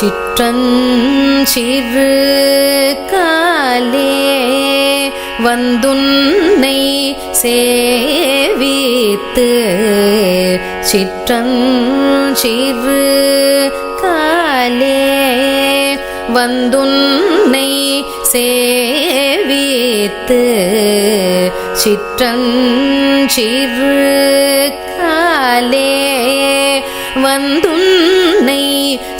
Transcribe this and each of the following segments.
சிற்றஞ்சிறு காலே வந்துன்னை சேவித்து சிற்றஞ்சிறு காலே வந்துன்னை சேவித்து சிற்றஞ்சிறு காலே வந்துன்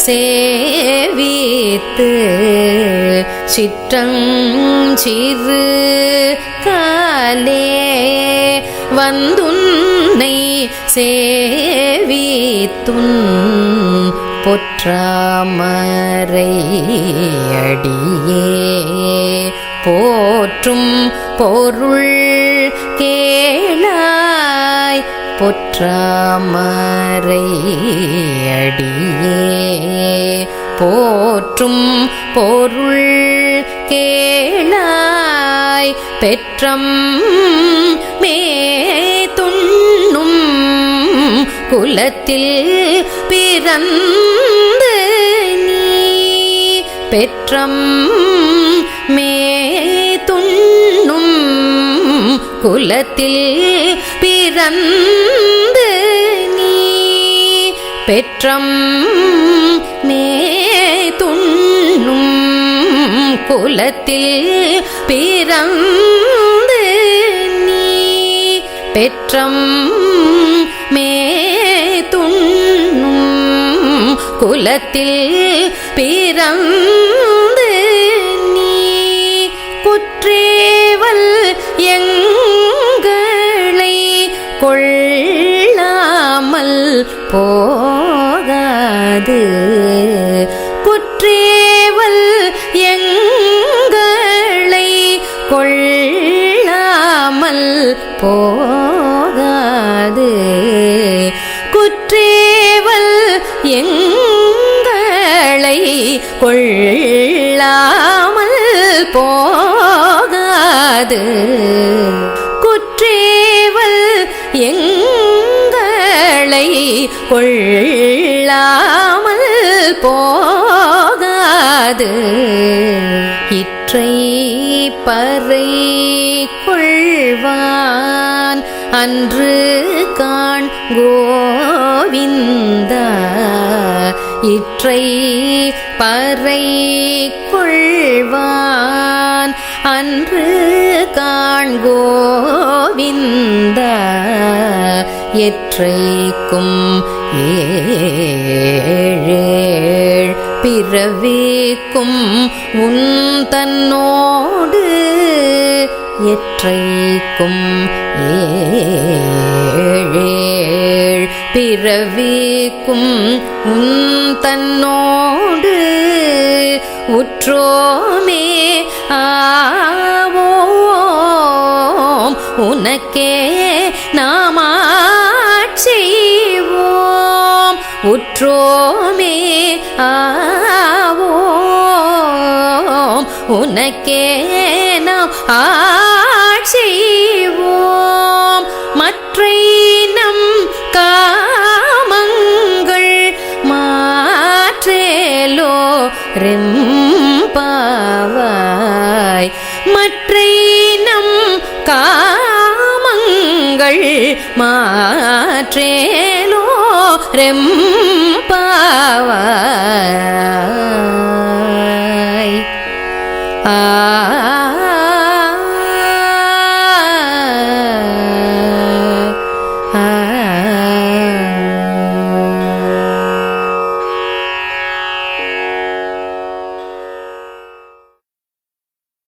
சேவித்து சிற்றஞ்சிறு காலே வந்துன்னை சேவித்துன் பொற்றாமரையடியே போற்றும் பொருள் கே பொற்றாமரை அடியே. போற்றும் பொருள் கேளாய். பெற்றம் மே துண்ணும் குலத்தில் பிறந்து நீ. பெற்றம் மே துண்ணும் குலத்தில் பிறந்து நீ பெற்றம் மே துண்ணும் குலத்தில் பிறந்து நீ பெற்றம் மே துண்ணும் குலத்தில் பிறந்து நீ குற்றேவல் எங்க போகாது. குற்றேவல் எங்களை கொள்ளாமல் போகாது. குற்றேவல் எங்களை கொள்ளாமல் போகாது. கொள்ளாமல் போகாது. இற்றை பறை கொள்வான் அன்று காண் கோவிந்த. இற்றை பறை கொள்வான் அன்று காண் கோவிந்த. எற்றைக்கும் ஏழேழ் பிறவிக்கும் உன் தன்னோடு எற்றைக்கும் ஏழேழ் பிறவிக்கும் உன் தன்னோடு உற்றோமே ஆவோம். உனக்கே நான் உற்றோமே ஆவோம். உனக்கே நாம் ஆட்சிவோம் மற்றை நம் காமங்கள் மாற்றேலோ ரெம்பாவாய். மற்றை நம் காமங்கள் மாற்றே రెంపావాయ్ ఆ